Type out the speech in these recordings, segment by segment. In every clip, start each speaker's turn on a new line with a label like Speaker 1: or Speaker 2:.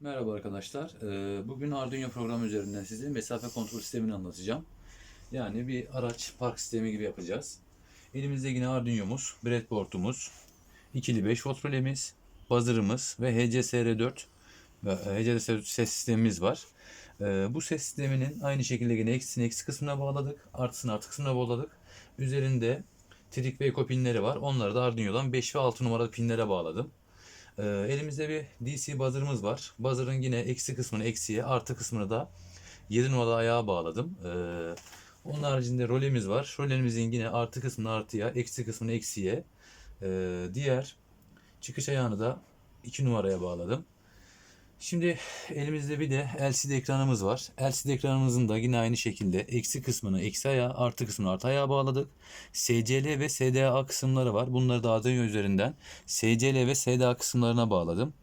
Speaker 1: Merhaba arkadaşlar. Ee, Bugün Arduino programı üzerinden size mesafe kontrol sistemini anlatacağım. Yani bir araç park sistemi gibi yapacağız. Elimizde yine Arduino'muz, breadboard'umuz, ikili 5 volt rölemiz, buzzer'ımız ve HCSR4 ve HCSR ses sistemimiz var. Ee, Bu ses sisteminin aynı şekilde yine eksisini eksi kısmına bağladık, artısını artı kısmına bağladık. Üzerinde trik ve eko pinleri var. Onları da Arduino'dan 5 ve 6 numaralı pinlere bağladım. Ee, elimizde bir DC buzzer'ımız var. Buzzer'ın yine eksi kısmını eksiye, artı kısmını da 7 numaralı ayağa bağladım. Ee, onun haricinde rolemiz var. Rolemizin yine artı kısmını artıya, eksi kısmını eksiye. Ee, diğer çıkış ayağını da 2 numaraya bağladım. Şimdi elimizde bir de LCD ekranımız var. LCD ekranımızın da yine aynı şekilde eksi kısmını eksi ayağa, artı kısmını artı ayağa bağladık. SCL ve SDA kısımları var. Bunları da Arduino üzerinden SCL ve SDA kısımlarına bağladım.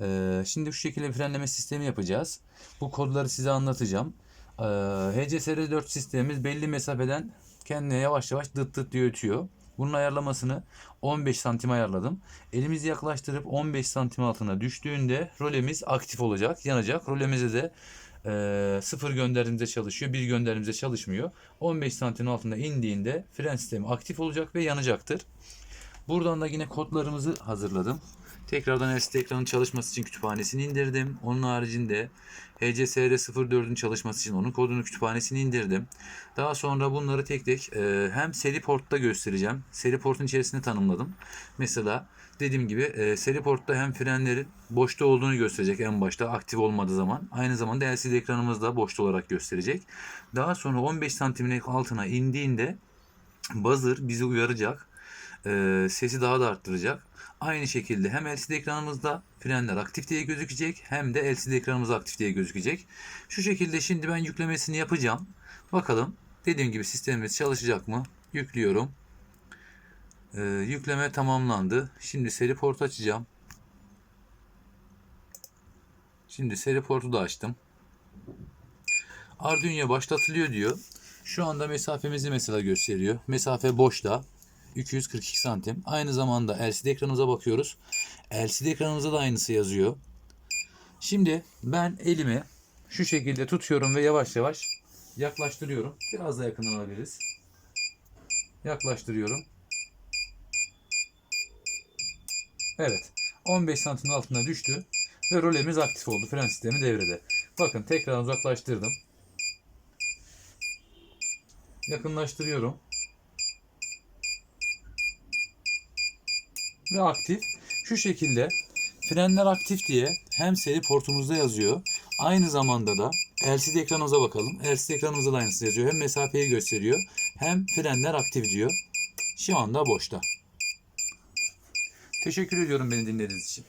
Speaker 1: Ee, şimdi şu şekilde frenleme sistemi yapacağız. Bu kodları size anlatacağım. Ee, HCSR4 sistemimiz belli mesafeden kendine yavaş yavaş dıt dıt diye ötüyor. Bunun ayarlamasını 15 santim ayarladım. Elimizi yaklaştırıp 15 santim altına düştüğünde rolemiz aktif olacak, yanacak. Rolemize de e, sıfır gönderdiğimizde çalışıyor, bir gönderdiğimizde çalışmıyor. 15 santim altına indiğinde fren sistemi aktif olacak ve yanacaktır. Buradan da yine kodlarımızı hazırladım. Tekrardan LCD ekranın çalışması için kütüphanesini indirdim. Onun haricinde HCSR 04'ün çalışması için onun kodunu kütüphanesini indirdim. Daha sonra bunları tek tek e, hem seri portta göstereceğim. Seri portun içerisinde tanımladım. Mesela dediğim gibi e, seri portta hem frenlerin boşta olduğunu gösterecek en başta aktif olmadığı zaman. Aynı zamanda LCD ekranımız da boşta olarak gösterecek. Daha sonra 15 santimin altına indiğinde buzzer bizi uyaracak. E, sesi daha da arttıracak. Aynı şekilde hem LCD ekranımızda frenler aktif diye gözükecek hem de LCD ekranımız aktif diye gözükecek. Şu şekilde şimdi ben yüklemesini yapacağım. Bakalım dediğim gibi sistemimiz çalışacak mı? Yüklüyorum. Ee, yükleme tamamlandı. Şimdi seri port açacağım. Şimdi seri portu da açtım. Arduino başlatılıyor diyor. Şu anda mesafemizi mesela gösteriyor. Mesafe boşta. 242 santim. Aynı zamanda LCD ekranımıza bakıyoruz. LCD ekranımıza da aynısı yazıyor. Şimdi ben elimi şu şekilde tutuyorum ve yavaş yavaş yaklaştırıyorum. Biraz da yakından alabiliriz. Yaklaştırıyorum. Evet. 15 santimin altına düştü ve rolemiz aktif oldu. Fren sistemi devrede. Bakın tekrar uzaklaştırdım. Yakınlaştırıyorum. Ve aktif. Şu şekilde frenler aktif diye hem seri portumuzda yazıyor. Aynı zamanda da LCD ekranımıza bakalım. LCD ekranımızda da aynısı yazıyor. Hem mesafeyi gösteriyor hem frenler aktif diyor. Şu anda boşta. Teşekkür ediyorum beni dinlediğiniz için.